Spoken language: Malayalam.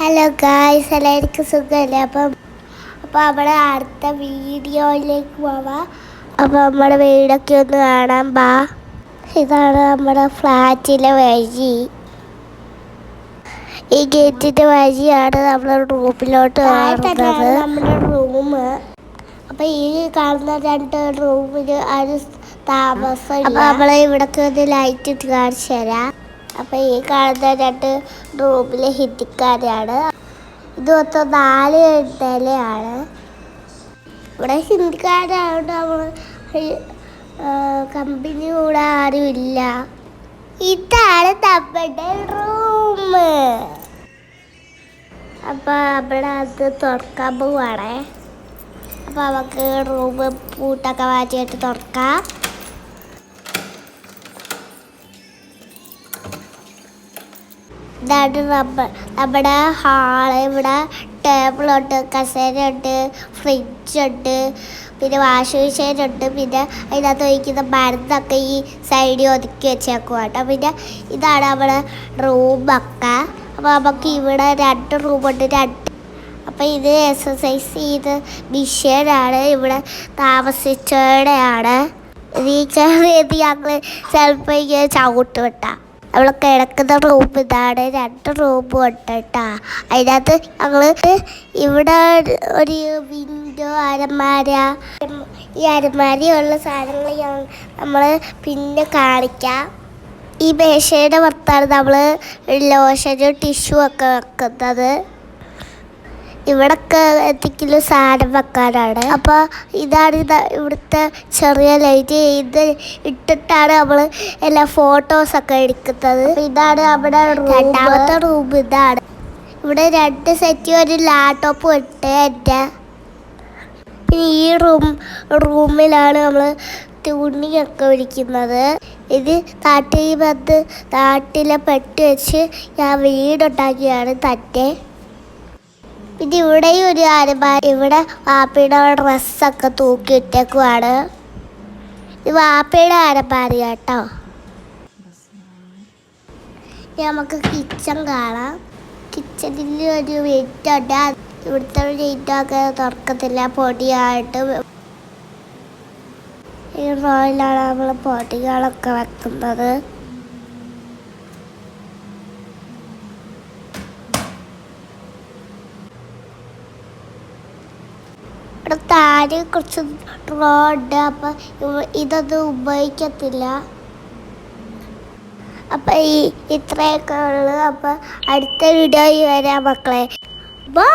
ഹലോ ഗായ്സ് എല്ലാവർക്കും സുഖമല്ലേ? അപ്പം അപ്പോൾ നമ്മുടെ അടുത്ത വീഡിയോയിലേക്ക് പോവാം. അപ്പോൾ നമ്മുടെ വീടൊക്കെ ഒന്ന് കാണാൻ ബാ. ഇതാണ് നമ്മുടെ ഫ്ലാറ്റിലെ വഴി. ഈ ഗേറ്റിന്റെ വഴിയാണ് നമ്മുടെ റൂമിലോട്ട് കാണുന്നത്. നമ്മുടെ റൂം. അപ്പോൾ ഈ കാണുന്ന രണ്ട് റൂമിൽ ആരും താമസം അപ്പോൾ നമ്മളെ ഇവിടൊക്കെ ഒന്ന് ലൈറ്റ് ഇട്ട് കാണിച്ചു തരാം. അപ്പോൾ ഈ കാണുന്ന രണ്ട് റൂമിലെ ഹിന്ദിക്കാരാണ്. ഇത് മൊത്തം നാല് നിലയാണ് ഇവിടെ ഹിന്ദിക്കാരായതുകൊണ്ട് നമ്മൾ കമ്പനി കൂടെ ഇല്ല. ഇതാണ് നമ്മുടെ റൂം അപ്പോൾ അവിടെ അത് തുറക്കാൻ പോവാണേ. അപ്പോൾ നമുക്ക് റൂം പൂട്ടൊക്കെ മാറ്റിയിട്ട് തുറക്കാം. ഇതാണ് നമ്മ നമ്മുടെ ഹാൾ ഇവിടെ ടേബിളുണ്ട് കസേരയുണ്ട് ഫ്രിഡ്ജുണ്ട് പിന്നെ വാഷിംഗ് മെഷീനുണ്ട് പിന്നെ അതിനകത്ത് ഒഴിക്കുന്ന മരുന്നൊക്കെ ഈ സൈഡിൽ ഒതുക്കി വെച്ചേക്കും കേട്ടോ. പിന്നെ ഇതാണ് നമ്മുടെ റൂമൊക്കെ അപ്പോൾ നമുക്ക് ഇവിടെ രണ്ട് റൂമുണ്ട് രണ്ട്. അപ്പോൾ ഇത് എക്സസൈസ് ചെയ്ത് മിഷീനാണ് ഇവിടെ ഈ ചെറിയത് ഞങ്ങൾ ചിലപ്പോൾ ഇങ്ങനെ ചവിട്ട് നമ്മൾ കിടക്കുന്ന റൂം ഇതാണ്. രണ്ട് റൂമും ഉണ്ട് കേട്ടോ അതിനകത്ത് ഞങ്ങൾ ഇവിടെ ഒരു വിൻഡോ അരമാര ഈ അരമാരയുള്ള സാധനങ്ങൾ നമ്മൾ പിന്നെ കാണിക്കാം. ഈ മേശയുടെ പുറത്താണ് നമ്മൾ ലോഷനും ടിഷ്യൂ ഒക്കെ വെക്കുന്നത്. ഇവിടൊക്കെ സാധനം വെക്കാനാണ് അപ്പോൾ ഇതാണ് ഇത് ഇവിടുത്തെ ചെറിയ ലൈറ്റ് ഇത് ഇട്ടിട്ടാണ് നമ്മൾ എല്ലാ ഫോട്ടോസ് ഒക്കെ എടുക്കുന്നത്. ഇതാണ് നമ്മുടെ രണ്ടാമത്തെ റൂം ഇതാണ്. ഇവിടെ രണ്ട് സെറ്റ് ഒരു ലാപ്ടോപ്പ് ഇട്ട് എന്റെ. ഈ റൂം റൂമിലാണ് നമ്മൾ തുണിയൊക്കെ വിരിക്കുന്നത്. ഇത് നാട്ടിൽ വന്ന് നാട്ടിലെ പെട്ടി വെച്ച് ഞാൻ വീടുണ്ടാക്കിയാണ് തന്റെ. പിന്നെ ഇവിടെയും ഒരു അലമാര ഇവിടെ വാപ്പയുടെ ഡ്രസ്സൊക്കെ തൂക്കി ഇട്ടേക്കുവാണ്. ഇത് വാപ്പയുടെ അലമാര കേട്ടോ നമുക്ക് കിച്ചൺ കാണാം. കിച്ചണിൽ ഒരു വെയിറ്റുണ്ട് ഇവിടുത്തെ വെയിറ്റൊക്കെ തുറക്കത്തില്ല. പൊടിയായിട്ട് ഈ റോയിലാണ് നമ്മൾ പൊടികളൊക്കെ വെക്കുന്നത്. ഇവിടെ താഴെ കുറച്ച് റോഡ് അപ്പം ഇതൊന്നും ഉപയോഗിക്കത്തില്ല. അപ്പം ഈ ഇത്രയൊക്കെ ഉള്ളു. അപ്പം അടുത്ത വീഡിയോ വരാം മക്കളെ. ബൈ